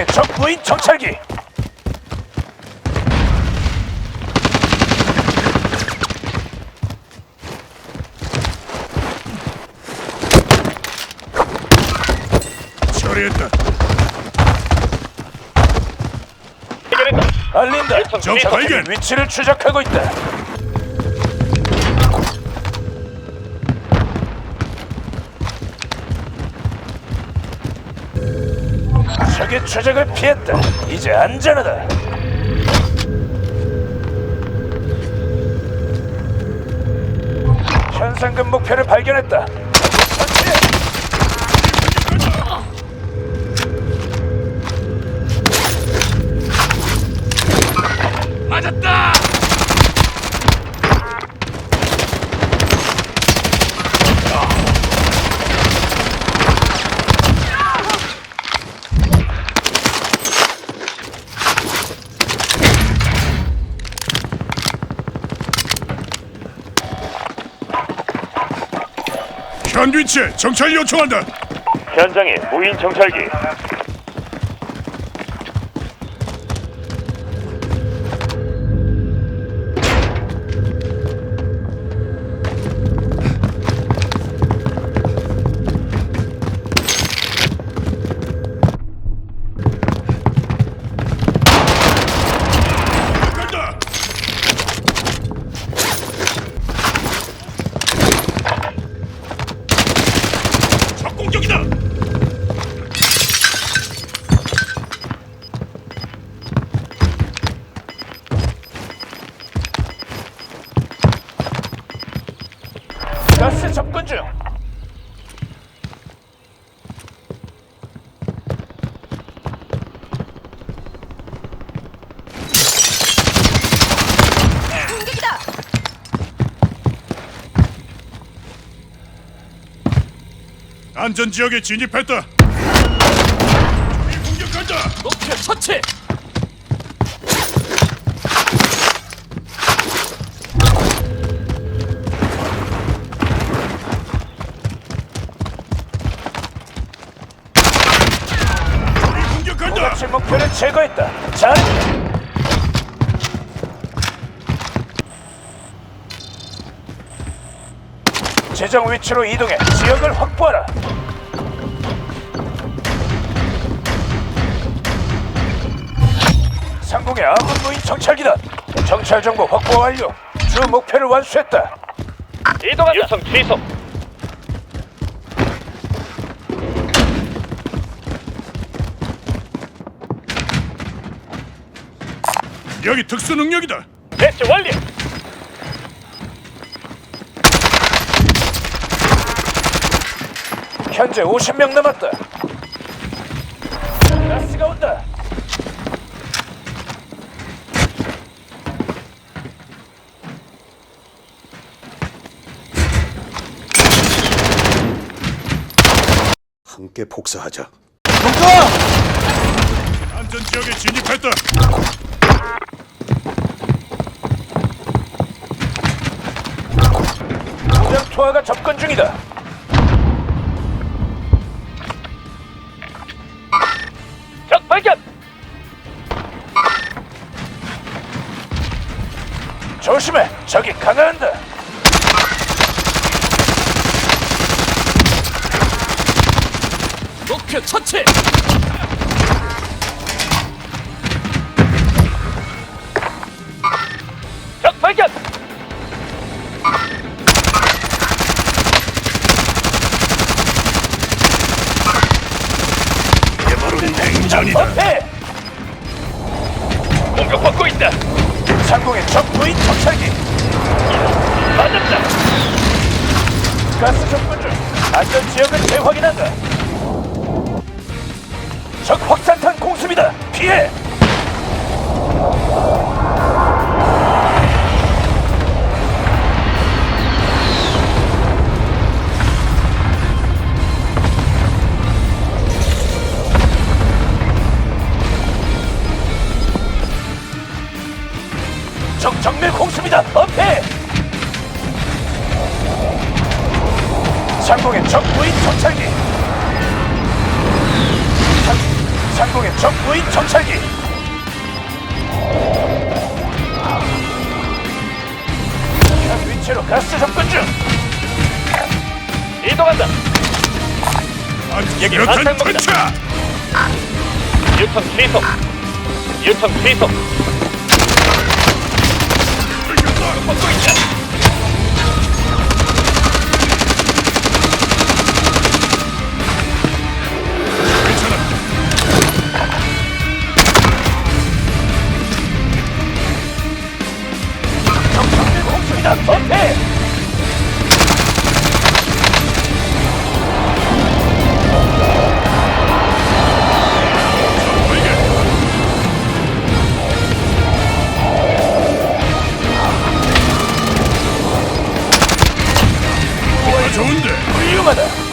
상공의 적 무인 정찰기. 처리했다. 알린다. 적 발견. 위치를 추적하고 있다. 적의 추적을 피했다. 이제 안전하다. 현상금 목표를 발견했다. 현 위치에 정찰 요청한다. 현장에 무인 정찰기. 가스 접근 중. 공격이다. 안전 지역에 진입했다. 적이 공격한다. 목표 처치. 목표 목표를 제거했다. 잘. 지정 위치로 이동해 지역을 확보하라. 상공의 아군 무인 정찰기다. 정찰 정보 확보 완료. 주 목표를 완수했다. 이동한다. 유성 취소. 여기 특수 능력이다. 배치 완료. 현재 50명 남았다. 가스가 온다. 함께 복사하자. 안전 지역에 진입했다. 투하가 접근 중이다. 적 발견. 조심해. 적이 강화한다. 목표 처치. 전이다. 어패! 공격받고 있다. 상공의 적 무인 정찰기. 맞았다. 가스 접근 중. 안전 지역을 재확인한다. 적 확산탄 공습이다. 피해. 상공의 적 무인 정찰기. 상- 상공의 적 무인 정찰기. 현 위치로 가스 접근 중. 이동한다. 여기. 투차. 유턴 취소. 유턴 취소. 발견. 아, 좋은데. 훌륭하다.